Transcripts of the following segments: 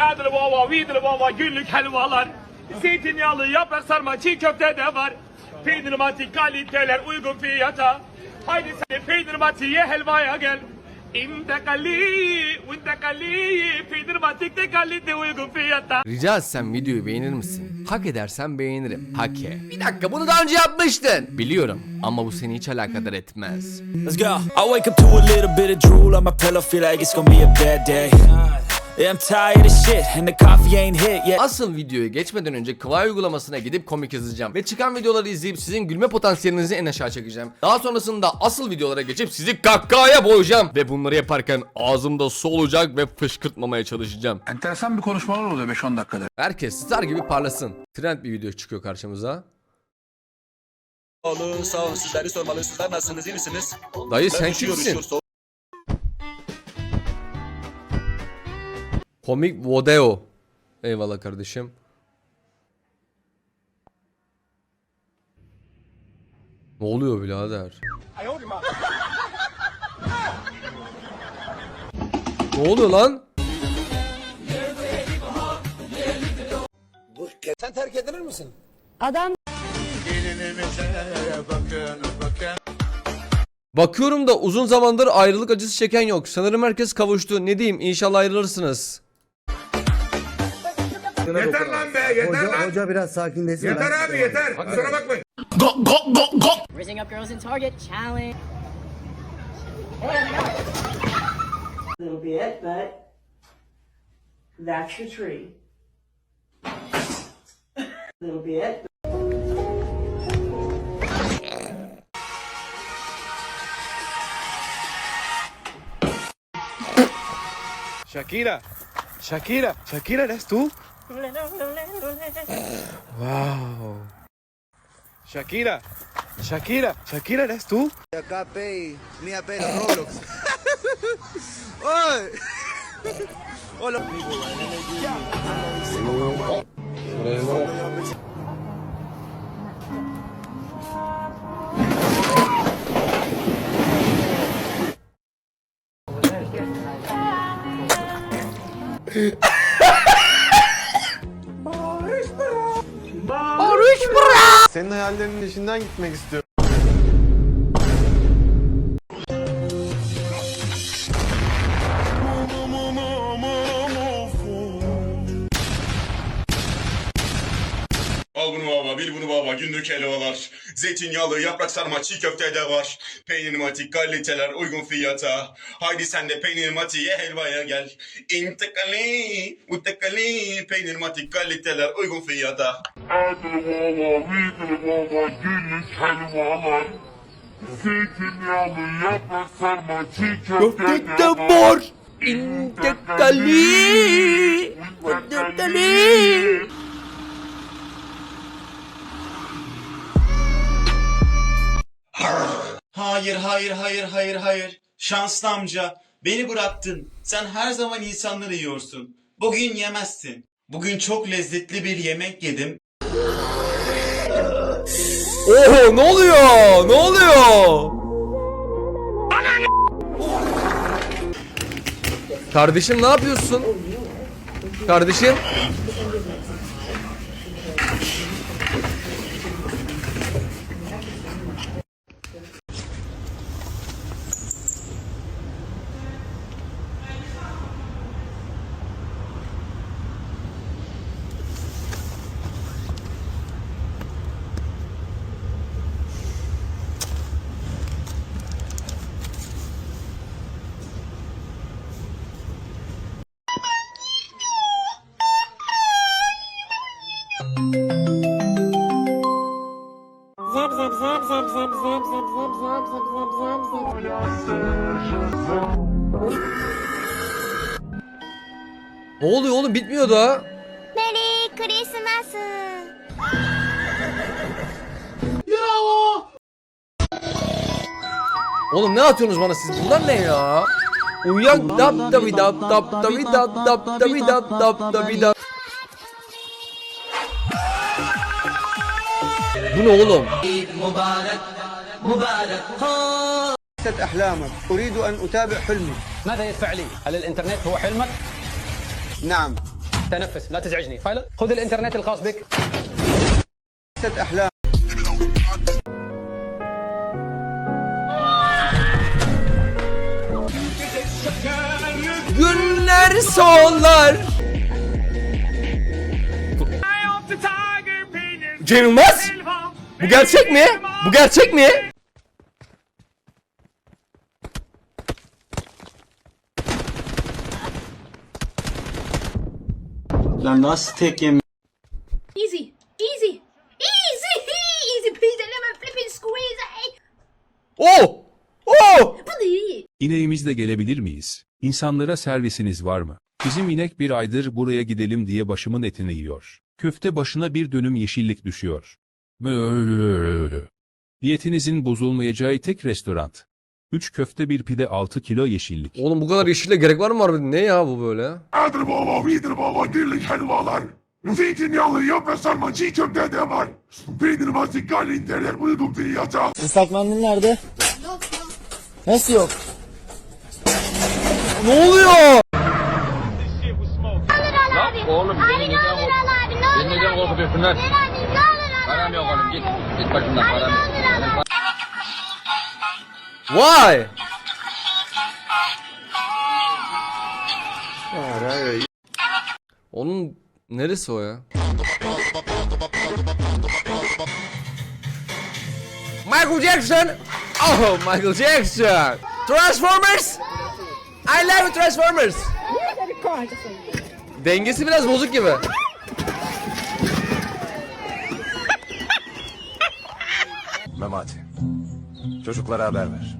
Adlı baba, vidli baba, günlük helvalar. Zeytinyağlı yaprak sarma, çiğ köfte de var. Peynir mati kaliteler uygun fiyata. Haydi sen peynir mati ye helvaya gel. İntekali, intekali, peynir mati de kalite uygun fiyata. Rica etsem videoyu beğenir misin? Hak edersen beğenirim. Hake. Bir dakika bunu daha önce yapmıştın. Biliyorum ama bu seni hiç alakadar etmez. Let's go. I wake up to a little bit of drool on my pillow, feel like it's gonna be a bad day. Yeah, I'm tired of shit, and the coffee ain't hit yet. Asıl videoya geçmeden önce Kıvay uygulamasına gidip komik yazacağım. Ve çıkan videoları izleyip sizin gülme potansiyelinizi en aşağı çekeceğim. Daha sonrasında asıl videolara geçip sizi kahkahaya boğacağım. Ve bunları yaparken ağzımda su olacak ve fışkırtmamaya çalışacağım. Enteresan bir konuşmalar oluyor 5-10 dakikada. Herkes star gibi parlasın. Trend bir video çıkıyor karşımıza. Olun sağ olun sizleri sormalı. Sizler nasılsınız iyi misiniz? Dayı sen kimsin? Komik Vodeo. Eyvallah kardeşim. Ne oluyor birader? ne oluyor lan? Adam Bakıyorum da uzun zamandır ayrılık acısı çeken yok. Sanırım herkes kavuştu. Ne diyeyim inşallah ayrılırsınız. Yeter lan be yeter lan. Hoca biraz sakinleşsin. Yeter abi yeter. Kusura bakmayın. Raising up girls in Target challenge. little bit, but that's the tree. little bit. Shakira. Shakira. Shakira, ¿eres tú? Wow. Shakira. Shakira. Shakira, ¿eres tú? Acá pay, mía pay Roblox. Hola. Senin hayallerinin içinden gitmek istiyorum. Zeytinyağlı, yaprak sarma, çiğ köfte de var. Peynir mati, kaliteler, uygun fiyata. Haydi sen de peynir matiye helvaya gel. İntekali, utekali, peynir mati, kaliteler, uygun fiyata. Adlı baba, vidli baba, günlük helvalar. Zeytinyağlı yaprak sarma, çiğ köfte de var. İntekali. Hayır hayır hayır hayır hayır. Şanslı amca beni bıraktın. Sen her zaman insanları yiyorsun. Bugün yemezsin. Bugün çok lezzetli bir yemek yedim. Oho ne oluyor? Ne oluyor? Kardeşim ne yapıyorsun? Kardeşim? Ne oluyor oğlum bitmiyor da. Merry Christmas. Oğlum ne atıyorsunuz bana siz? Bunlar ne ya? Uyan dap dabi dap dap dabi dap dap dabi dap dap dabi dap. Bu ne oğlum? ليست أحلامك أريد أن أتابع حلمي ماذا يدفع لي؟ هل الانترنت هو حلمك؟ نعم. تنفس لا تزعجني. فايل خذ الإنترنت الخاص بك. ست أحلام. Günler sonlar. Cem Yılmaz بقال gerçek mi? Bu? Lan nasıl tek yem Easy, easy, easy, easy peasy lemon flipping squeezy. Oh! Oh! Please. İneğimizle gelebilir miyiz? İnsanlara servisiniz var mı? Bizim inek bir aydır buraya gidelim diye başımın etini yiyor. Köfte başına bir dönüm yeşillik düşüyor. Diyetinizin bozulmayacağı tek restoran. 3 köfte bir pide 6 kilo yeşillik. Oğlum bu kadar yeşille gerek var mı harbiden? Ne ya bu böyle? Adır baba, vidir baba, dirlik helvalar. Zeytinyağlı yaprak sarma, çiğ köfte de var. Peynir matik galinteler uygun fiyata. Islak mendil nerede? Nasıl yok? Ne oluyor? Oğlum beni neden korkutuyorsun? Beni neden korkutuyorsun lan? Param yok oğlum git. Git başımdan param yok. Vay! Onun neresi o ya? Michael Jackson! Oh, Michael Jackson! Transformers! I love Transformers! Dengesi biraz bozuk gibi. Memati. Çocuklara haber ver.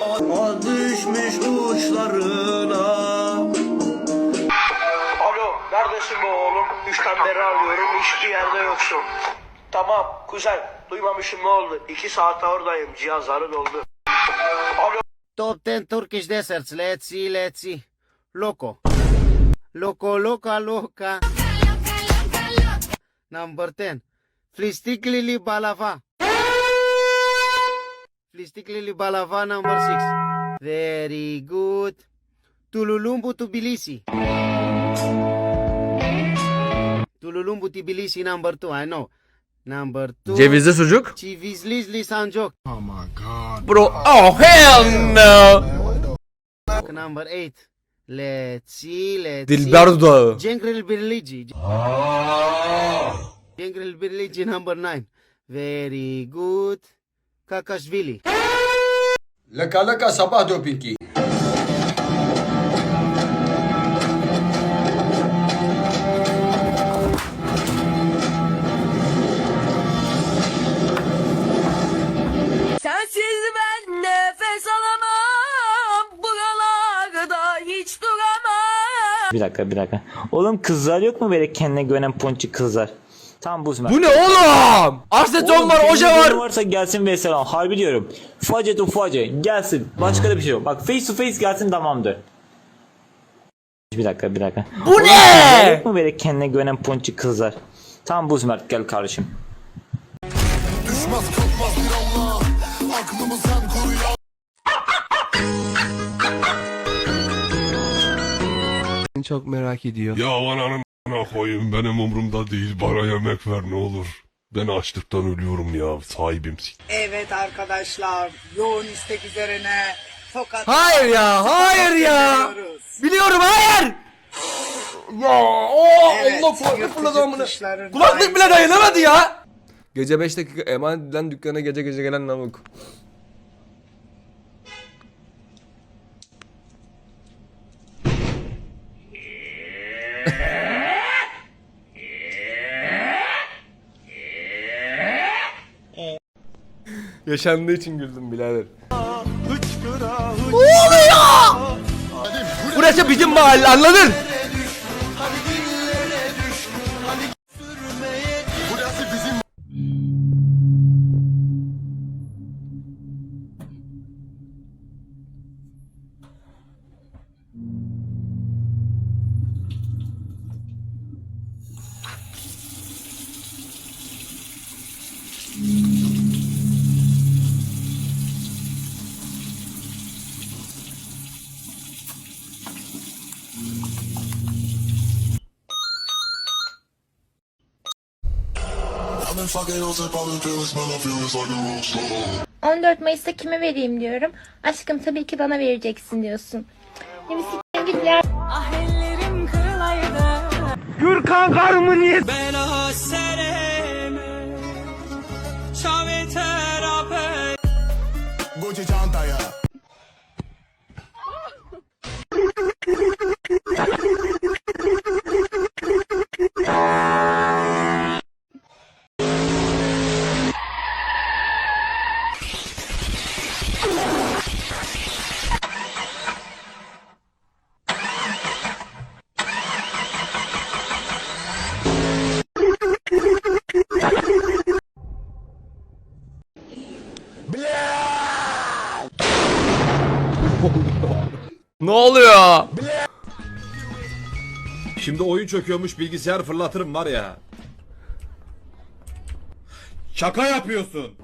O düşmüş uçlarına. Alo, neredesin bu oğlum? Üçten beri arıyorum, hiçbir yerde yoksun. Tamam, güzel. Duymamışım ne oldu? İki saate oradayım, cihazları doldu. Alo. Top 10 Turkish desserts, let's see, let's see. Loco. Loco, loca, loca. Number 10. Flistik Lili Balava. Flistik Lili Balava number 6. Very good. Tululumbu Tbilisi. Tululumbu Tbilisi number 2, I know. Number 2. Cevizli sucuk. Civizli Sancok. Oh Bro, oh hell no! Number 8. Let's see, let's Dilber see. dudağı. Cengril Birlici. Cengril Birlici number 9. Very good. Kakashvili. Laka laka sabah dopingi. Sensiz ben nefes alamam. Buralarda hiç duramam. Bir dakika bir dakika. Oğlum kızlar yok mu böyle kendine güvenen ponçik kızlar? Tam bu Bu ne oğlum? Aseton var, oje var. varsa gelsin mesela. Harbi diyorum. Face to face gelsin. Başka da bir şey yok. Bak face to face gelsin tamamdır. Bir dakika bir dakika. Bu Oğlum, ne? Yok mu böyle kendine güvenen ponçik kızlar? Tam bu Mert gel kardeşim. Çok merak ediyor. Ya ananın koyayım benim umurumda değil. Bana yemek ver ne olur. Ben açlıktan ölüyorum ya sahibim. Evet arkadaşlar yoğun istek üzerine tokat Hayır ya, hayır ya. Biliyorum hayır. Ya o Allah kulaklık fırladı amına. Kulaklık bile dayanamadı ya. Gece 5 dakika emanet edilen dükkana gece gece gelen lavuk. Yaşandığı için güldüm birader. Ne oluyor? Burası bizim mahalle anladın? 14 Mayıs'ta kime vereyim diyorum. Aşkım tabii ki bana vereceksin diyorsun. Ah Gürkan karımı niye sereme Çave terape Ne oluyor? Şimdi oyun çöküyormuş bilgisayar fırlatırım var ya. Şaka yapıyorsun.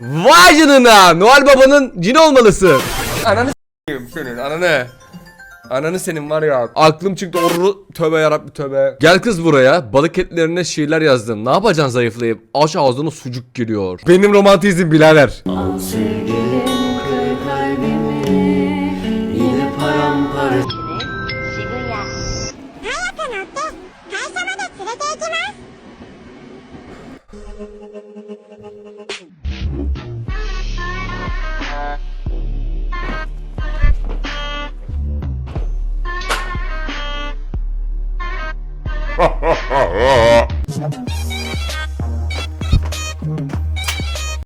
Vay canına! Noel Baba'nın cin olmalısın. Ananı s**eyim senin ananı. Ananı senin var ya. Aklım çıktı oru. Tövbe yarabbi tövbe. Gel kız buraya. Balık etlerine şiirler yazdım. Ne yapacaksın zayıflayıp? Aç ağzına sucuk giriyor. Benim romantizm birader.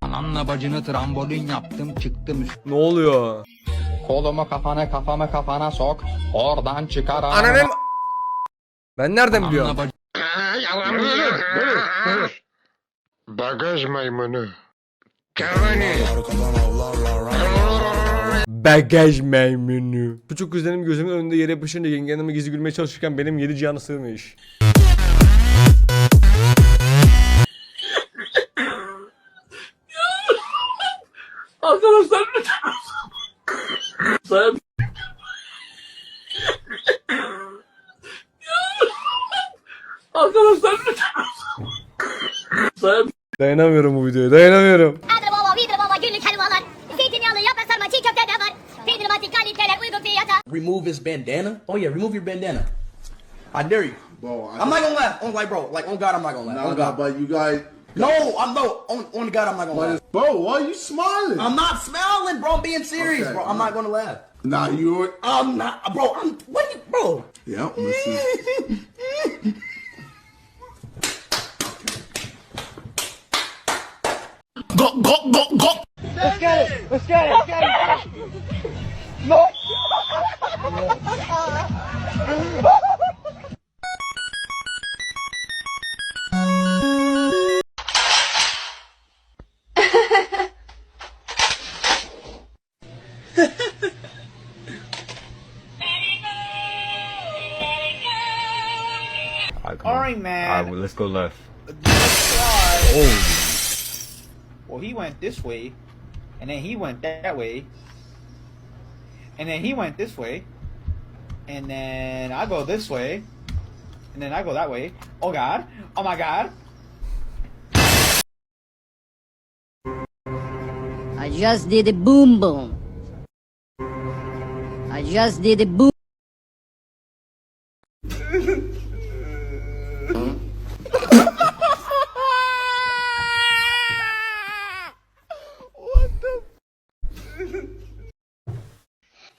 Anamla bacını trambolin yaptım çıktım üst. Ne oluyor? Kolumu kafana kafamı kafana sok. Oradan çıkar Ananın... Ben nereden biliyorum? Bagaj maymunu. Bagaj meymunu. Küçük kuzenim gözümün önünde yere yapışınca yengenime gizli gülmeye çalışırken benim yedi canı sığmış. Arkadaşlar bandana. Oh yeah, remove your bandana. I dare you. Bro, I'm not gonna laugh. On like bro, like on God, I'm not gonna laugh. on God. but you guys. No, I'm no. On, on God, I'm not gonna laugh. Bro, why are you smiling? I'm not smiling, bro. I'm being serious, Okay. bro. I'm not gonna laugh. Nah, you're. I'm not, bro. I'm what, you, bro? Yeah, this is. Alright man. Let's go left. Well he went this way And then he went that way And then he went this way And then I go this way And then I go that way Oh god Oh my god I just did a boom boom. I just did a boom.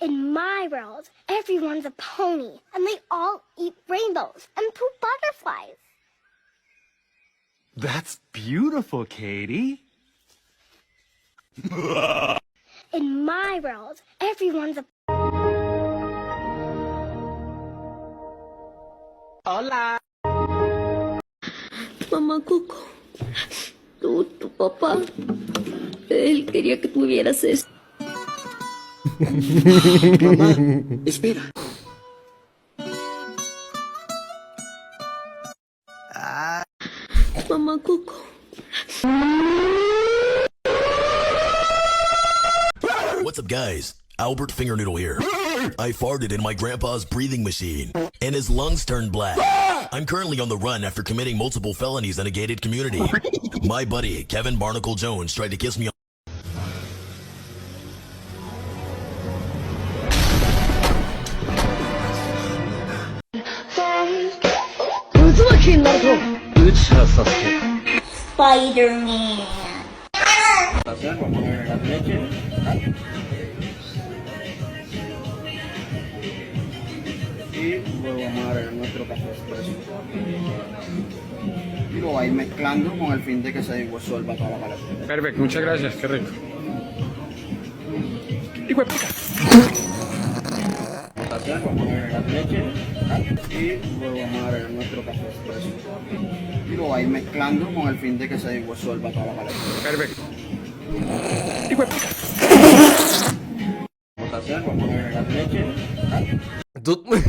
In my world, everyone's a pony, and they all eat rainbows and poop butterflies. That's beautiful, Katie. In my world, everyone's a Hola. Mamá Coco, tú, tu papá, él quería que tuvieras esto. Espera. Mamá Coco. what's up, guys? Albert Fingernoodle here. I farted in my grandpa's breathing machine, and his lungs turned black. I'm currently on the run after committing multiple felonies in a gated community. My buddy, Kevin Barnacle Jones, tried to kiss me Hızlı bakayım Naruto. Spider-Man. Y luego vamos a agregar nuestro café expreso. Y lo va a ir mezclando con el fin de que se disuelva toda la paleta. Perfecto, muchas gracias, qué rico. Vamos a agregar leche y luego vamos a agregar nuestro café expreso. Y lo va a ir mezclando con el fin de que se disuelva toda la paleta. Perfecto. Vamos a agregar leche Tutmaya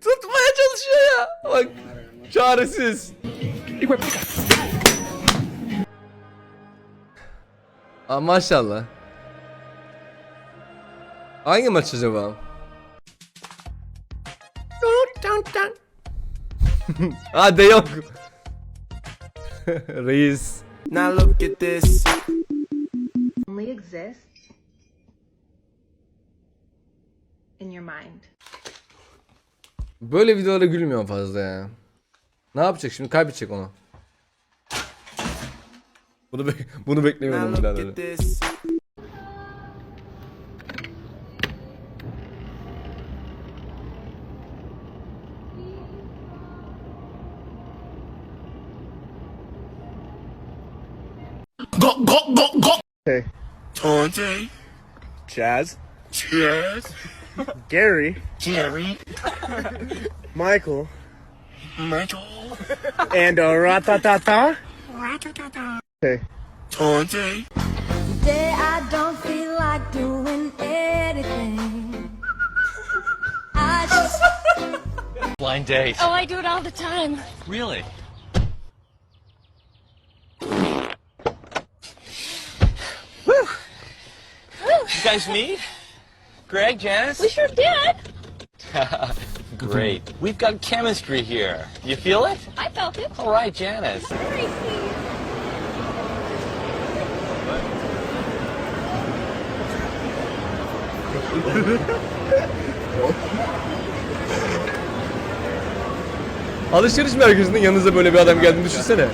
Tutmaya çalışıyor ya. Bak çaresiz. Aa, maşallah. Hangi maç acaba? ha de yok. Reis. Now look at this. Only exists in your mind. Böyle videolara gülmüyorum fazla ya. Ne yapacak şimdi? Kaybedecek onu. Bunu be bunu look birader. Chaz, Cheers. Gary, Jerry. Michael, Michael. and uh, Ratatata. Okay. Tante. Today I don't feel like doing anything. I just Blind date. Oh, I do it all the time. Really? Guys meet? Greg, Janice? We sure did. Great. We've got chemistry here. You feel it? I felt it. All right, Janice. Alışveriş merkezinde yanınıza böyle bir adam geldiğini düşünsene.